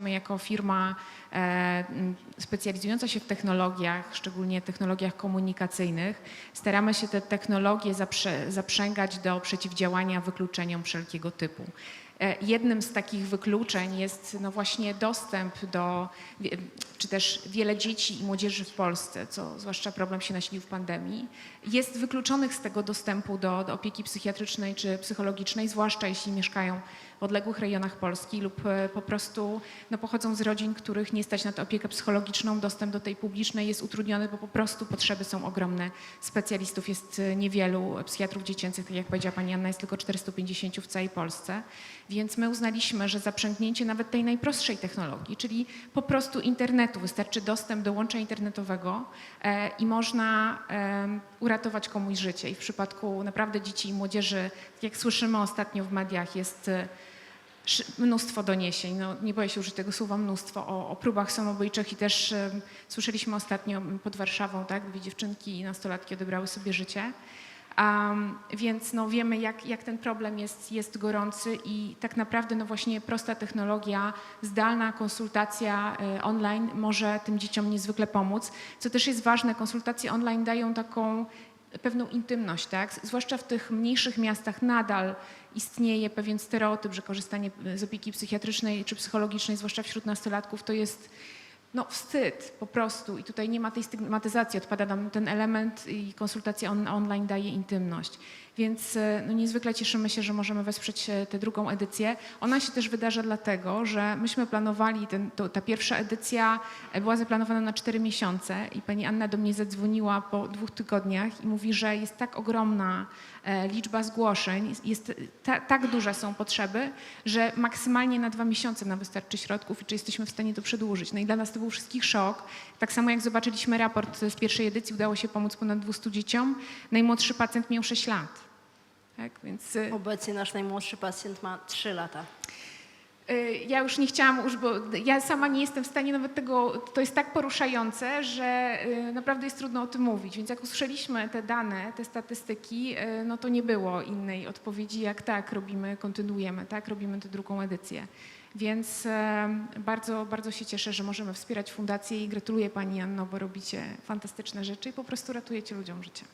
My jako firma e, specjalizująca się w technologiach, szczególnie technologiach komunikacyjnych, staramy się te technologie zaprze, zaprzęgać do przeciwdziałania wykluczeniom wszelkiego typu. E, Jednym z takich wykluczeń jest no właśnie dostęp do, czy też wiele dzieci i młodzieży w Polsce, co zwłaszcza problem się nasilił w pandemii, jest wykluczonych z tego dostępu do, do opieki psychiatrycznej czy psychologicznej, zwłaszcza jeśli mieszkają odległych rejonach Polski lub e, po prostu no, pochodzą z rodzin, których nie stać na tę opiekę psychologiczną, dostęp do tej publicznej jest utrudniony, bo po prostu potrzeby są ogromne. Specjalistów jest e, niewielu, psychiatrów dziecięcych, tak jak powiedziała pani Anna, jest tylko 450 w całej Polsce. Więc my uznaliśmy, że zaprzęgnięcie nawet tej najprostszej technologii, czyli po prostu internetu, wystarczy dostęp do łącza internetowego e, i można em, uratować komuś życie. I w przypadku naprawdę dzieci i młodzieży, tak jak słyszymy ostatnio w mediach, jest e, mnóstwo doniesień, no, nie boję się użyć tego słowa mnóstwo, o, o próbach samobójczych i też em, słyszeliśmy ostatnio pod Warszawą, tak, gdzie dziewczynki i nastolatki odebrały sobie życie. Um, więc no, wiemy, jak, jak ten problem jest, jest gorący i tak naprawdę no właśnie prosta technologia, zdalna konsultacja y, online może tym dzieciom niezwykle pomóc. Co też jest ważne, konsultacje online dają taką pewną intymność, tak? Zwłaszcza w tych mniejszych miastach nadal istnieje pewien stereotyp, że korzystanie z opieki psychiatrycznej czy psychologicznej, zwłaszcza wśród nastolatków, to jest no, wstyd po prostu. I tutaj nie ma tej stygmatyzacji, odpada nam ten element i konsultacja on, online daje intymność. Więc e, no, niezwykle cieszymy się, że możemy wesprzeć e, tę drugą edycję. Ona się też wydarza dlatego, że myśmy planowali, ten, to, ta pierwsza edycja e, była zaplanowana na cztery miesiące i pani Anna do mnie zadzwoniła po dwóch tygodniach i mówi, że jest tak ogromna liczba zgłoszeń, jest, ta, tak duże są potrzeby, że maksymalnie na dwa miesiące nam wystarczy środków i czy jesteśmy w stanie to przedłużyć. No i dla nas to był wszystkich szok. Tak samo jak zobaczyliśmy raport z pierwszej edycji, udało się pomóc ponad 200 dzieciom. Najmłodszy pacjent miał 6 lat. Tak, więc y, Obecnie nasz najmłodszy pacjent ma 3 lata. Y, ja już nie chciałam, już, bo ja sama nie jestem w stanie nawet tego, to jest tak poruszające, że y, naprawdę jest trudno o tym mówić. Więc jak usłyszeliśmy te dane, te statystyki, y, no to nie było innej odpowiedzi jak tak, robimy, kontynuujemy, tak, robimy tę drugą edycję. Więc bardzo, bardzo się cieszę, że możemy wspierać fundację i gratuluję Pani Anno, bo robicie fantastyczne rzeczy i po prostu ratujecie ludziom życie.